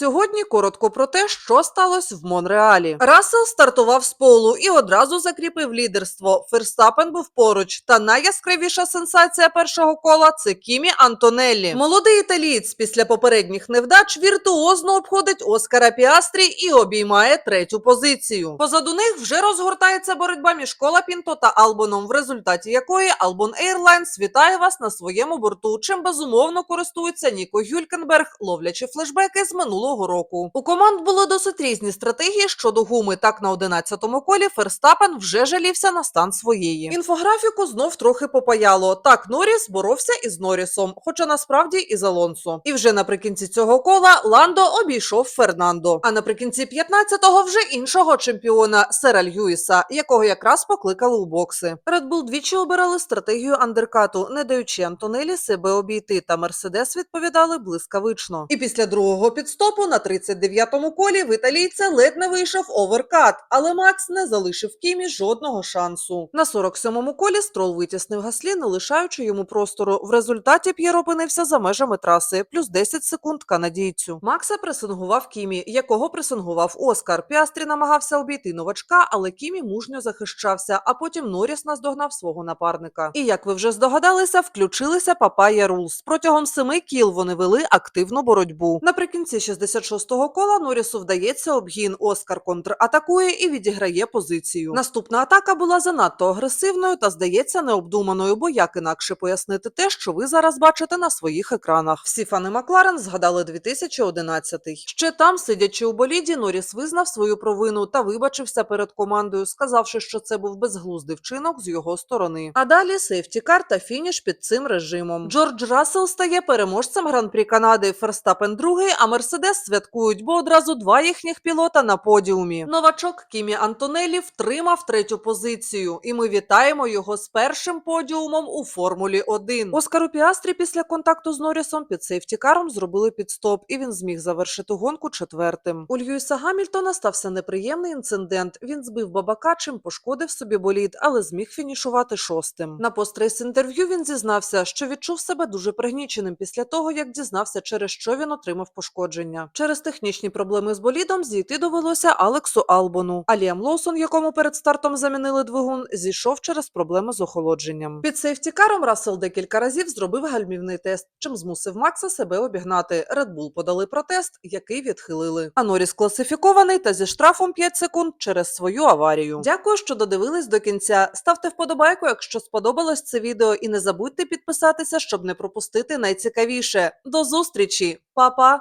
Сьогодні коротко про те, що сталося в Монреалі. Рассел стартував з полу і одразу закріпив лідерство. Ферстапен був поруч. Та найяскравіша сенсація першого кола це Кімі Антонеллі. Молодий італієць після попередніх невдач віртуозно обходить Оскара Піастрі і обіймає третю позицію. Позаду них вже розгортається боротьба між Колапінто та Албоном, в результаті якої Албон Airlines вітає вас на своєму борту, чим безумовно користується Ніко Гюлькенберг, ловлячи флешбеки з минулого року. У команд були досить різні стратегії щодо гуми. Так на 11-му колі Ферстапен вже жалівся на стан своєї. Інфографіку знов трохи попаяло. Так Норріс боровся із Норрісом, хоча насправді із Алонсо. І вже наприкінці цього кола Ландо обійшов Фернандо. А наприкінці 15-го вже іншого чемпіона Сера Льюіса, якого якраз покликали у бокси. Red Bull двічі обирали стратегію андеркату, не даючи Антонелі себе обійти. Та Мерседес відповідали блискавично. І після другого підстопу на 39-му колі в італійця ледь не вийшов оверкат, але Макс не залишив Кімі жодного шансу. На 47-му колі строл витіснив Гаслі, не лишаючи йому простору. В результаті П'єр опинився за межами траси, плюс 10 секунд канадійцю. Макса пресингував Кімі, якого пресингував Оскар. Піастрі намагався обійти новачка, але Кімі мужньо захищався. А потім Норріс наздогнав свого напарника. І як ви вже здогадалися, включилися Папая Рулс. Протягом семи кіл вони вели активну боротьбу. Наприкінці 66-го кола Норрісу вдається обгін. Оскар контратакує і відіграє позицію. Наступна атака була занадто агресивною та здається необдуманою, бо як інакше пояснити те, що ви зараз бачите на своїх екранах. Всі фани Макларен згадали 2011-й. Ще там, сидячи у боліді, Норріс визнав свою провину та вибачився перед командою, сказавши, що це був безглуздий вчинок з його сторони. А далі сейфтікар та фініш під цим режимом. Джордж Рассел стає переможцем гран-прі Канади. Ферстапен другий, а Мерседес святкують, бо одразу два їхніх пілота на подіумі. Новачок Кімі Антонелі втримав третю позицію, і ми вітаємо його з першим подіумом у Формулі 1. Оскару Піастрі після контакту з Норрісом під сейфтікаром зробили підстоп, і він зміг завершити гонку четвертим. У Льюіса Гамільтона стався неприємний інцидент. Він збив бабака, чим пошкодив собі болід, але зміг фінішувати шостим. На пострейс інтерв'ю він зізнався, що відчув себе дуже пригніченим після того, як дізнався, через що він отримав пошкодження. Через технічні проблеми з болідом зійти довелося Алексу Албону. А Ліам Лоусон, якому перед стартом замінили двигун, зійшов через проблеми з охолодженням. Під сейфтікаром Рассел декілька разів зробив гальмівний тест, чим змусив Макса себе обігнати. Red Bull подали протест, який відхилили. А Норріс класифікований та зі штрафом 5 секунд через свою аварію. Дякую, що додивились до кінця. Ставте вподобайку, якщо сподобалось це відео, і не забудьте підписатися, щоб не пропустити найцікавіше. До зустрічі, Па-па!